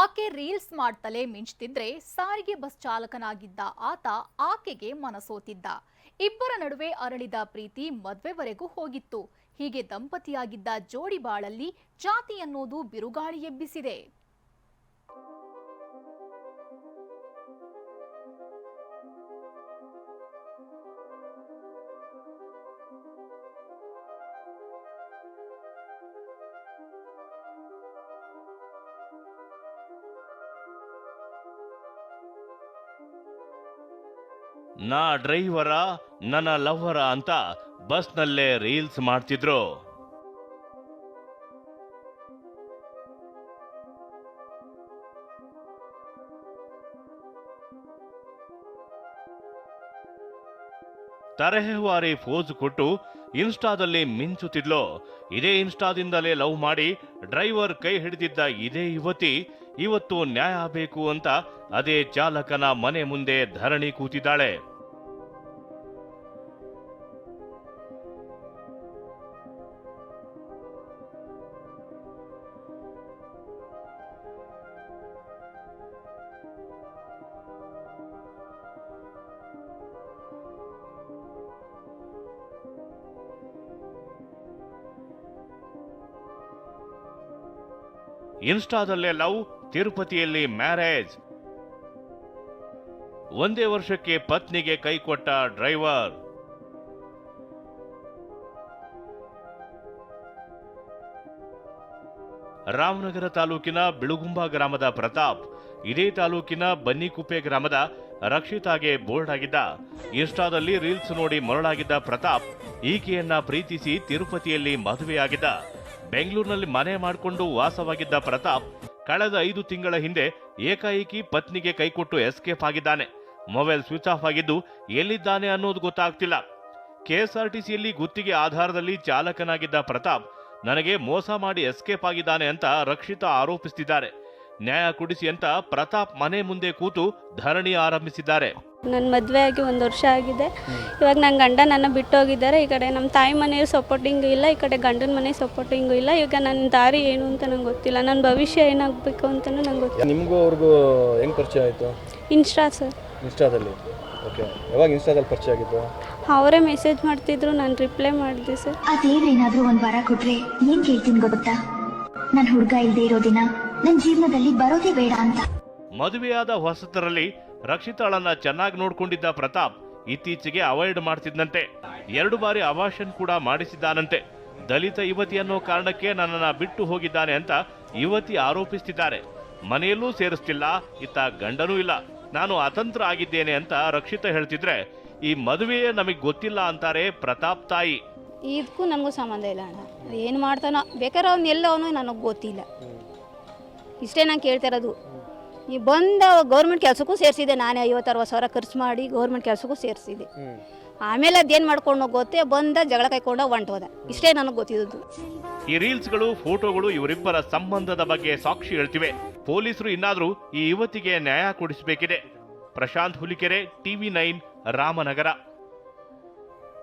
ಆಕೆ ರೀಲ್ಸ್ ಮಾಡ್ತಲೇ ಮಿಂಚ್ತಿದ್ರೆ ಸಾರಿಗೆ ಬಸ್ ಚಾಲಕನಾಗಿದ್ದ ಆತ ಆಕೆಗೆ ಮನಸೋತಿದ್ದ. ಇಬ್ಬರ ನಡುವೆ ಅರಳಿದ ಪ್ರೀತಿ ಮದುವೆವರೆಗೂ ಹೋಗಿತ್ತು. ಹೀಗೆ ದಂಪತಿಯಾಗಿದ್ದ ಜೋಡಿ ಬಾಳಲ್ಲಿ ಜಾತಿ ಅನ್ನೋದು ಬಿರುಗಾಳಿ ಎಬ್ಬಿಸಿದೆ. ನಾ ಡ್ರೈವರ, ನನ್ನ ಲವ್ವರ ಅಂತ ಬಸ್ನಲ್ಲೇ ರೀಲ್ಸ್ ಮಾಡ್ತಿದ್ರು. ತರಹೇವಾರಿ ಫೋಜ್ ಕೊಟ್ಟು ಇನ್ಸ್ಟಾದಲ್ಲಿ ಮಿಂಚುತ್ತಿದ್ಲು. ಇದೇ ಇನ್ಸ್ಟಾದಿಂದಲೇ ಲವ್ ಮಾಡಿ ಡ್ರೈವರ್ ಕೈ ಹಿಡಿದಿದ್ದ ಇದೇ ಯುವತಿ ಇವತ್ತು ನ್ಯಾಯ ಬೇಕು ಅಂತ ಅದೇ ಚಾಲಕನ ಮನೆ ಮುಂದೆ ಧರಣಿ ಕೂತಿದ್ದಾಳೆ. ಇನ್ಸ್ಟಾದಲ್ಲೇ ಲವ್, ತಿರುಪತಿಯಲ್ಲಿ ಮ್ಯಾರೇಜ್. ಒಂದೇ ವರ್ಷಕ್ಕೆ ಪತ್ನಿಗೆ ಕೈ ಕೊಟ್ಟ ಡ್ರೈವರ್. ರಾಮನಗರ ತಾಲೂಕಿನ ಬಿಳುಗುಂಬ ಗ್ರಾಮದ ಪ್ರತಾಪ್, ಇದೇ ತಾಲೂಕಿನ ಬನ್ನಿಕುಪ್ಪೆ ಗ್ರಾಮದ ರಕ್ಷಿತಾಗೆ ಬೋರ್ಡ್ ಆಗಿದ್ದ. ಇನ್ಸ್ಟಾದಲ್ಲಿ ರೀಲ್ಸ್ ನೋಡಿ ಮರಳಾಗಿದ್ದ ಪ್ರತಾಪ್, ಈಕೆಯನ್ನ ಪ್ರೀತಿಸಿ ತಿರುಪತಿಯಲ್ಲಿ ಮದುವೆಯಾಗಿದ್ದ. ಬೆಂಗಳೂರಿನಲ್ಲಿ ಮನೆ ಮಾಡಿಕೊಂಡು ವಾಸವಾಗಿದ್ದ ಪ್ರತಾಪ್, ಕಳೆದ ಐದು ತಿಂಗಳ ಹಿಂದೆ ಏಕಾಏಕಿ ಪತ್ನಿಗೆ ಕೈಕೊಟ್ಟು ಎಸ್ಕೇಪ್ ಆಗಿದ್ದಾನೆ. ಮೊಬೈಲ್ ಸ್ವಿಚ್ ಆಫ್ ಆಗಿದ್ದು ಎಲ್ಲಿದ್ದಾನೆ ಅನ್ನೋದು ಗೊತ್ತಾಗ್ತಿಲ್ಲ. ಕೆಎಸ್ಆರ್ಟಿಸಿಯಲ್ಲಿ ಗುತ್ತಿಗೆ ಆಧಾರದಲ್ಲಿ ಚಾಲಕನಾಗಿದ್ದ ಪ್ರತಾಪ್, ನನಗೆ ಮೋಸ ಮಾಡಿ ಎಸ್ಕೇಪ್ ಆಗಿದ್ದಾನೆ ಅಂತ ರಕ್ಷಿತಾ ಆರೋಪಿಸುತ್ತಿದ್ದಾರೆ ನ್ಯಾಯ ಕೊಡಿಸಿ ಅಂತ ಪ್ರತಾಪ್ ಮನೆ ಮುಂದೆ ಕೂತು ಧರಣಿ ಆರಂಭಿಸಿದ್ದಾರೆ. ನನ್ನ ಮದುವೆ ಆಗಿ ಒಂದು ವರ್ಷ ಆಗಿದೆ. ಇವಾಗ ನನ್ನ ಗಂಡ ನನ್ನ ಬಿಟ್ಟು ಹೋಗಿದ್ದಾರೆ ಈ ಕಡೆ ನಮ್ಮ ತಾಯಿ ಮನೆಯ ಸಪೋರ್ಟಿಂಗು ಇಲ್ಲ ಈ ಕಡೆ ಗಂಡನ ಮನೆ ಸಪೋರ್ಟಿಂಗು ಇಲ್ಲ. ಈಗ ನನ್ನ ದಾರಿ ಏನು ಅಂತ ನಂಗೆ ಗೊತ್ತಿಲ್ಲ. ನನ್ನ ಭವಿಷ್ಯ ಏನಾಗಬೇಕು ಅಂತಲೂ ನಂಗೆ ಗೊತ್ತಿಲ್ಲ. ನಿಮಗೂ ಅವ್ರಿಗೂ ಹೆಂಗೆ ಪರಿಚಯ ಆಯಿತು? Insta sir. ಇನ್ಸ್ಟಾದಲ್ಲಿ. ಓಕೆ ಯಾವಾಗ ಇನ್ಸ್ಟಾದಲ್ಲಿ ಪರಿಚಯ ಆಗಿದ್ದು? ಅವರೇ ಮೆಸೇಜ್ ಮಾಡ್ತಿದ್ರು ನಾನು ರಿಪ್ಲೈ ಮಾಡಿದೆ ಸರ್. ಆ ಒಂದು ಒಂದ್ ವಾರ ಕೊಟ್ರೆ ಏನ್ ಕೇಳ್ತೀನಿ ಗೊತ್ತಾ? ನನ್ ಹುಡುಗ ಇಲ್ಲದೆ ಇರೋ ದಿನ ನನ್ ಜೀವನದಲ್ಲಿ ಬರೋದೇ ಬೇಡ ಅಂತ. ಮದುವೆಯಾದ ಹೊಸತರಲ್ಲಿ ರಕ್ಷಿತಾಳನ್ನ ಚೆನ್ನಾಗಿ ನೋಡ್ಕೊಂಡಿದ್ದ ಪ್ರತಾಪ್ ಇತ್ತೀಚೆಗೆ ಅವಾಯ್ಡ್ ಮಾಡ್ತಿದ್ದಂತೆ ಎರಡು ಬಾರಿ ಅವಾಷನ್ ಕೂಡ ಮಾಡಿಸಿದ್ದಾನಂತೆ. ದಲಿತ ಯುವತಿ ಅನ್ನೋ ಕಾರಣಕ್ಕೆ ನನ್ನನ್ನ ಬಿಟ್ಟು ಹೋಗಿದ್ದಾನೆ ಅಂತ ಯುವತಿ ಆರೋಪಿಸ್ತಿದ್ದಾರೆ. ಮನೆಯಲ್ಲೂ ಸೇರಿಸ್ತಿಲ್ಲ ಇತ್ತ ಗಂಡನೂ ಇಲ್ಲ. ನಾನು ಅತಂತ್ರ ಆಗಿದ್ದೇನೆ ಅಂತ ರಕ್ಷಿತ ಹೇಳ್ತಿದ್ರೆ ಈ ಮದುವೆಯೇ ನಮಗ್ ಗೊತ್ತಿಲ್ಲ ಅಂತಾರೆ ಪ್ರತಾಪ್ ತಾಯಿ. ಇದಕ್ಕೂ ನಮಗೂ ಸಂಬಂಧ ಇಲ್ಲ ಅಣ್ಣ. ಏನು ಮಾಡ್ತಾನೋ ಬೇಕಾದ್ರೆ ಅವ್ನು ಎಲ್ಲವನು ನನಗೆ ಗೊತ್ತಿಲ್ಲ. ಇಷ್ಟೇ ನಾನು ಕೇಳ್ತಾ ಇರೋದು. ಈ ಬಂದ ಗೌರ್ಮೆಂಟ್ ಕೆಲಸಕ್ಕೂ ಸೇರಿಸಿದೆ ನಾನೇ ಐವತ್ತು ಅರವತ್ತು ಸಾವಿರ ಖರ್ಚು ಮಾಡಿ ಗೌರ್ಮೆಂಟ್ ಕೆಲಸಕ್ಕೂ ಸೇರಿಸಿದೆ. ಆಮೇಲೆ ಅದೇನು ಮಾಡ್ಕೊಂಡು ಗೊತ್ತೇ ಬಂದ ಜಗಳ ಕೈಕೊಂಡು ಹೊಂಟೋದ. ಇಷ್ಟೇ ನನಗೆ ಗೊತ್ತಿದ್ದು ಈ ರೀಲ್ಸ್ಗಳು ಫೋಟೋಗಳು ಇವರಿಬ್ಬರ ಸಂಬಂಧದ ಬಗ್ಗೆ ಸಾಕ್ಷಿ ಹೇಳ್ತಿವೆ. ಪೊಲೀಸರು ಇನ್ನಾದರೂ ಈ ಯುವತಿಗೆ ನ್ಯಾಯ ಕೊಡಿಸಬೇಕಿದೆ. Prashanth Hulikere TV nine Ramanagara.